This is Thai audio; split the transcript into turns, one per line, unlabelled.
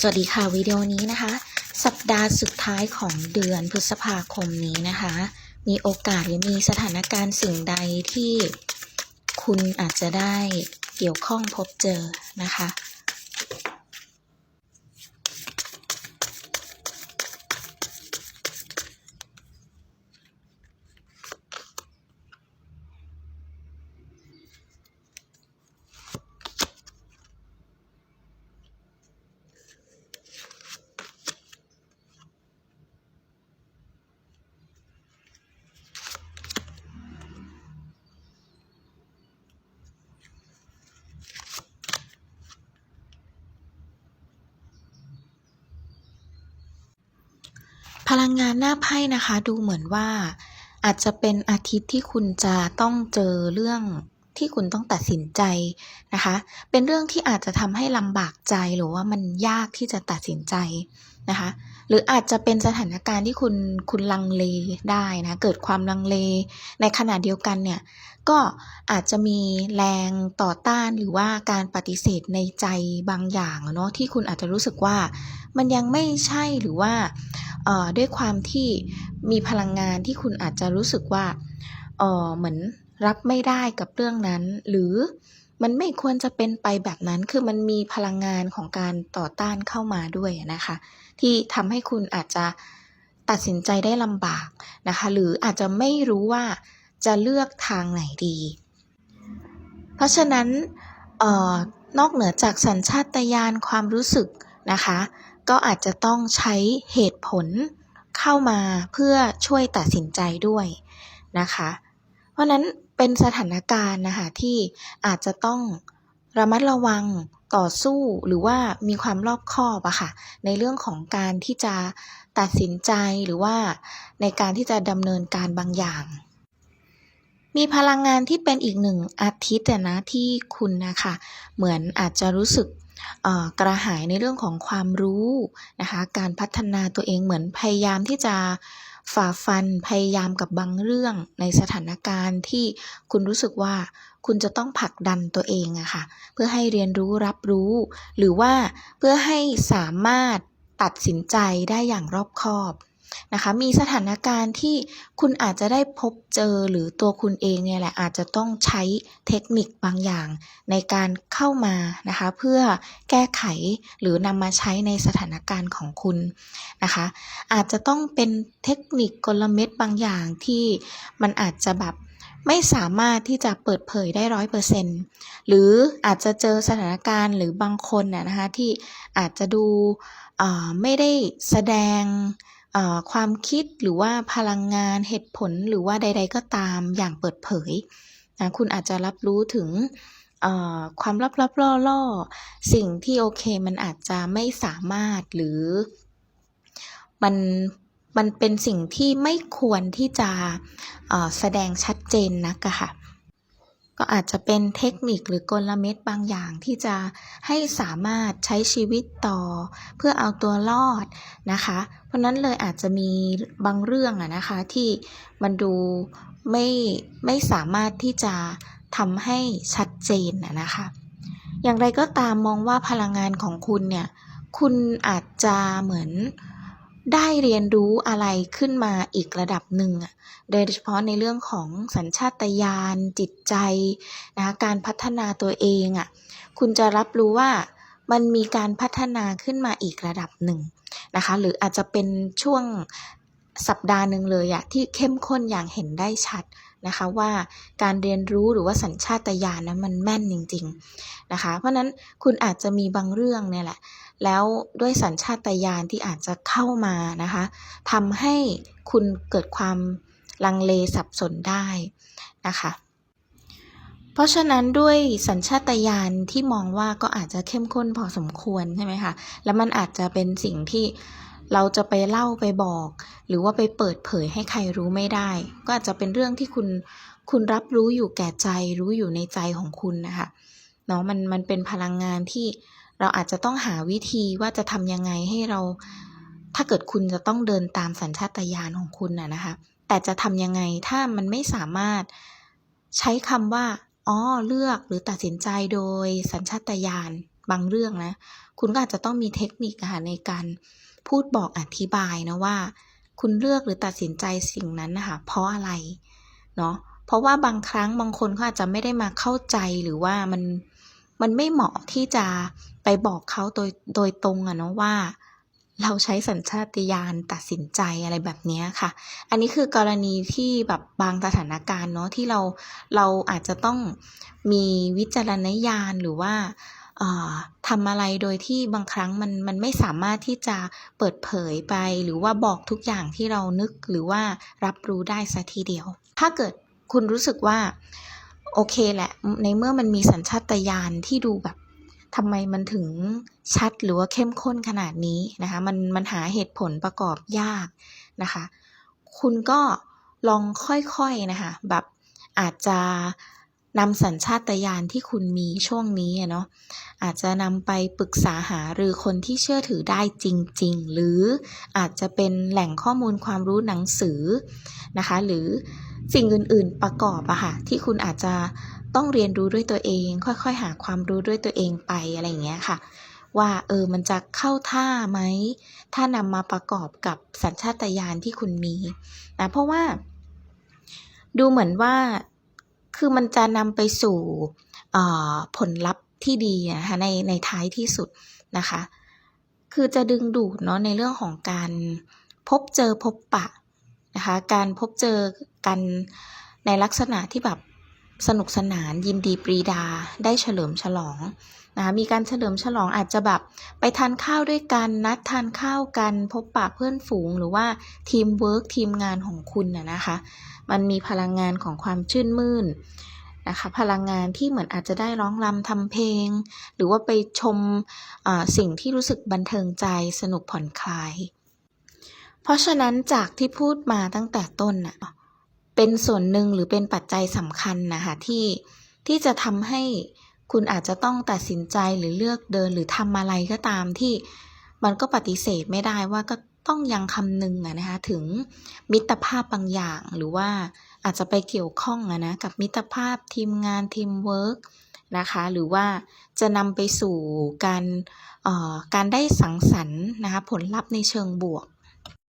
สวัสดีค่ะวิดีโอนี้นะคะ สัปดาห์สุดท้ายของเดือนพฤษภาคมนี้นะคะ มีโอกาสหรือมีสถานการณ์สิ่งใดที่คุณอาจจะได้เกี่ยวข้องพบเจอนะคะ พลังงานหน้าไพ่นะคะ ดูเหมือนว่า อาจจะเป็นอาทิตย์ที่คุณจะต้องเจอเรื่องที่คุณต้องตัดสินใจนะคะ เป็นเรื่องที่อาจจะทำให้ลำบากใจหรือว่ามันยากที่จะตัดสินใจนะคะ หรืออาจจะเป็นสถานการณ์ที่คุณคุณลังเลได้นะ เกิดความลังเล ในขณะเดียวกันเนี่ย ก็อาจจะมีแรงต่อต้านหรือว่าการปฏิเสธในใจบางอย่างเนาะที่คุณอาจจะรู้สึกว่า มันยังไม่ใช่หรือว่าด้วยความที่มีพลังงานที่คุณอาจจะรู้สึกว่าเหมือนรับไม่ได้กับเรื่องนั้น หรือมันไม่ควรจะเป็นไปแบบนั้น คือมันมีพลังงานของการต่อต้านเข้ามาด้วยนะคะ ที่ทำให้คุณอาจจะตัดสินใจได้ลำบากนะคะ หรืออาจจะไม่รู้ว่าจะเลือกทางไหนดี เพราะฉะนั้นออนอกเหนือจากสัญชาตญาณความรู้สึกนะคะ ก็อาจจะต้องใช้เหตุผลเข้ามาเพื่อช่วยตัดสินใจด้วยนะคะ เพราะนั้นเป็นสถานการณ์นะคะที่อาจจะต้องระมัดระวังต่อสู้หรือว่ามีความรอบคอบอะค่ะในเรื่องของการที่จะตัดสินใจหรือว่าในการที่จะดำเนินการบางอย่าง มีพลังงานที่เป็นอีกหนึ่งอาทิตย์นะที่คุณนะคะ เหมือนอาจจะรู้สึก กระหายในเรื่องของความรู้นะคะการพัฒนาตัวเองเหมือนพยายามที่จะฝ่าฟันพยายามกับบางเรื่องในสถานการณ์ที่คุณรู้สึกว่าคุณจะต้องผลักดันตัวเองอะค่ะเพื่อให้เรียนรู้รับรู้ หรือว่าเพื่อให้สามารถตัดสินใจได้อย่างรอบคอบ นะคะ มีสถานการณ์ที่คุณอาจจะได้พบเจอหรือตัวคุณเองเนี่ยแหละอาจจะต้องใช้เทคนิคบางอย่าง ในการเข้ามานะคะ เพื่อแก้ไขหรือนำมาใช้ในสถานการณ์ของคุณนะคะ อาจจะต้องเป็นเทคนิคกลเม็ดบางอย่างที่มันอาจจะแบบไม่สามารถที่จะเปิดเผยได้ร้อยเปอร์เซ็นต์หรืออาจจะเจอสถานการณ์หรือบางคนน่ะนะคะที่อาจจะดูไม่ได้แสดง ความคิดหรือว่าพลังงานเหตุผลหรือว่าใด ๆ ก็ตามอย่างเปิดเผยนะคุณอาจจะรับรู้ถึงความลับๆล่อๆสิ่งที่โอเคมันอาจจะไม่สามารถหรือมันมันเป็นสิ่งที่ไม่ควรที่จะแสดงชัดเจนนักอะค่ะ ก็อาจจะเป็นเทคนิคหรือกลเม็ดบางอย่างที่จะให้สามารถใช้ชีวิตต่อ เพื่อเอาตัวรอดนะคะ เพราะนั้นเลยอาจจะมีบางเรื่องอะนะคะที่มันดูไม่ไม่สามารถที่จะทำให้ชัดเจนนะคะ อย่างไรก็ตามมองว่าพลังงานของคุณเนี่ย คุณอาจจะเหมือน ได้เรียนรู้อะไรขึ้นมาอีกระดับหนึ่งโดยเฉพาะในเรื่องของสัญชาตญาณจิตใจนะคะการพัฒนาตัวเองอะคุณจะรับรู้ว่ามันมีการพัฒนาขึ้นมาอีกระดับหนึ่งนะคะ หรืออาจจะเป็นช่วงสัปดาห์หนึ่งเลยอะที่เข้มข้นอย่างเห็นได้ชัด นะคะว่าการเรียนรู้หรือว่าสัญชาตญาณนั้นมันแม่นจริงๆนะคะ เพราะนั้นคุณอาจจะมีบางเรื่องเนี่ยแหละ แล้วด้วยสัญชาตญาณที่อาจจะเข้ามานะคะทำให้คุณเกิดความลังเลสับสนได้นะคะเพราะฉะนั้นด้วยสัญชาตญาณที่มองว่าก็อาจจะเข้มข้นพอสมควรใช่ไหมคะ แล้วมันอาจจะเป็นสิ่งที่ เราจะไปเล่าไปบอก หรือว่าไปเปิดเผยให้ใครรู้ไม่ได้ ก็อาจจะเป็นเรื่องที่คุณคุณรับรู้อยู่แก่ใจรู้อยู่ในใจของคุณนะคะเนาะมันมันเป็นพลังงานที่เราอาจจะต้องหาวิธีว่าจะทำยังไงให้เรา ถ้าเกิดคุณจะต้องเดินตามสัญชาตญาณของคุณนะนะคะแต่จะทำยังไงถ้ามันไม่สามารถใช้คำว่าอ๋อเลือกหรือตัดสินใจโดยสัญชาตญาณบางเรื่องนะ คุณก็อาจจะต้องมีเทคนิคะค่ะในการ พูดบอกอธิบายนะว่า คุณเลือกหรือตัดสินใจสิ่งนั้นนะคะเพราะอะไรเนาะเพราะว่าบางครั้งบางคนเขาอาจจะไม่ได้มาเข้าใจหรือว่ามันมันไม่เหมาะที่จะไปบอกเขาโดยโดยตรงอะเนาะว่า เราใช้สัญชาตญาณตัดสินใจอะไรแบบนี้ค่ะ อันนี้คือกรณีที่แบบบางสถานการณ์เนาะที่เราเราอาจจะต้องมีวิจารณญาณหรือว่า ทำอะไรโดยที่บางครั้งมันมันไม่สามารถที่จะเปิดเผยไป หรือว่าบอกทุกอย่างที่เรานึกหรือว่ารับรู้ได้ซะทีเดียว ถ้าเกิดคุณรู้สึกว่า โอเคแหละ ในเมื่อมันมีสัญชาตญาณที่ดูแบบทำไมมันถึงชัดหรือว่าเข้มข้นขนาดนี้นะคะมันมันหาเหตุผลประกอบยากนะคะ คุณก็ลองค่อยๆนะคะแบบอาจจะ นำสัญชาตญาณที่คุณมีช่วงนี้เนาะอาจจะนำไปปรึกษาหาหรือคนที่เชื่อถือได้จริง ๆ หรืออาจจะเป็นแหล่งข้อมูลความรู้หนังสือนะคะ หรือสิ่งอื่น ๆ ประกอบอะค่ะที่คุณอาจจะต้องเรียนรู้ด้วยตัวเอง ค่อย ๆ หาความรู้ด้วยตัวเองไปอะไรอย่างเงี้ยค่ะ ว่าเออมันจะเข้าท่าไหม ถ้านำมาประกอบกับสัญชาตญาณที่คุณมีนะเพราะว่าดูเหมือนว่า คือมันจะนำไปสู่ผลลัพธ์ที่ดีนะคะในในท้ายที่สุดนะคะ คือจะดึงดูดเนาะในเรื่องของการพบเจอพบปะนะคะ การพบเจอกันในลักษณะที่แบบสนุกสนานยินดีปรีดาได้เฉลิมฉลอง นะคะมีการเฉลิมฉลองอาจจะแบบไปทานข้าวด้วยกันนัดทานข้าวกัน พบปะเพื่อนฝูงหรือว่าทีมเวิร์กทีมงานของคุณน่ะนะคะ มันมีพลังงานของความชื่นมื่นนะคะพลังงานที่เหมือนอาจจะได้ร้องรำทำเพลง หรือว่าไปชมสิ่งที่รู้สึกบันเทิงใจสนุกผ่อนคลาย เพราะฉะนั้นจากที่พูดมาตั้งแต่ต้นน่ะเป็นส่วนหนึ่งหรือเป็นปัจจัยสำคัญนะคะที่ที่จะทำให้ คุณอาจจะต้องตัดสินใจหรือเลือกเดินหรือทำอะไรก็ตามที่มันก็ปฏิเสธไม่ได้ว่าก็ต้องยังคำนึงอะนะคะถึงมิตรภาพบางอย่างหรือว่าอาจจะไปเกี่ยวข้องอะนะกับมิตรภาพทีมงานทีมเวิร์กนะคะหรือว่าจะนำไปสู่การการได้สังสรรค์นะคะผลลัพธ์ในเชิงบวก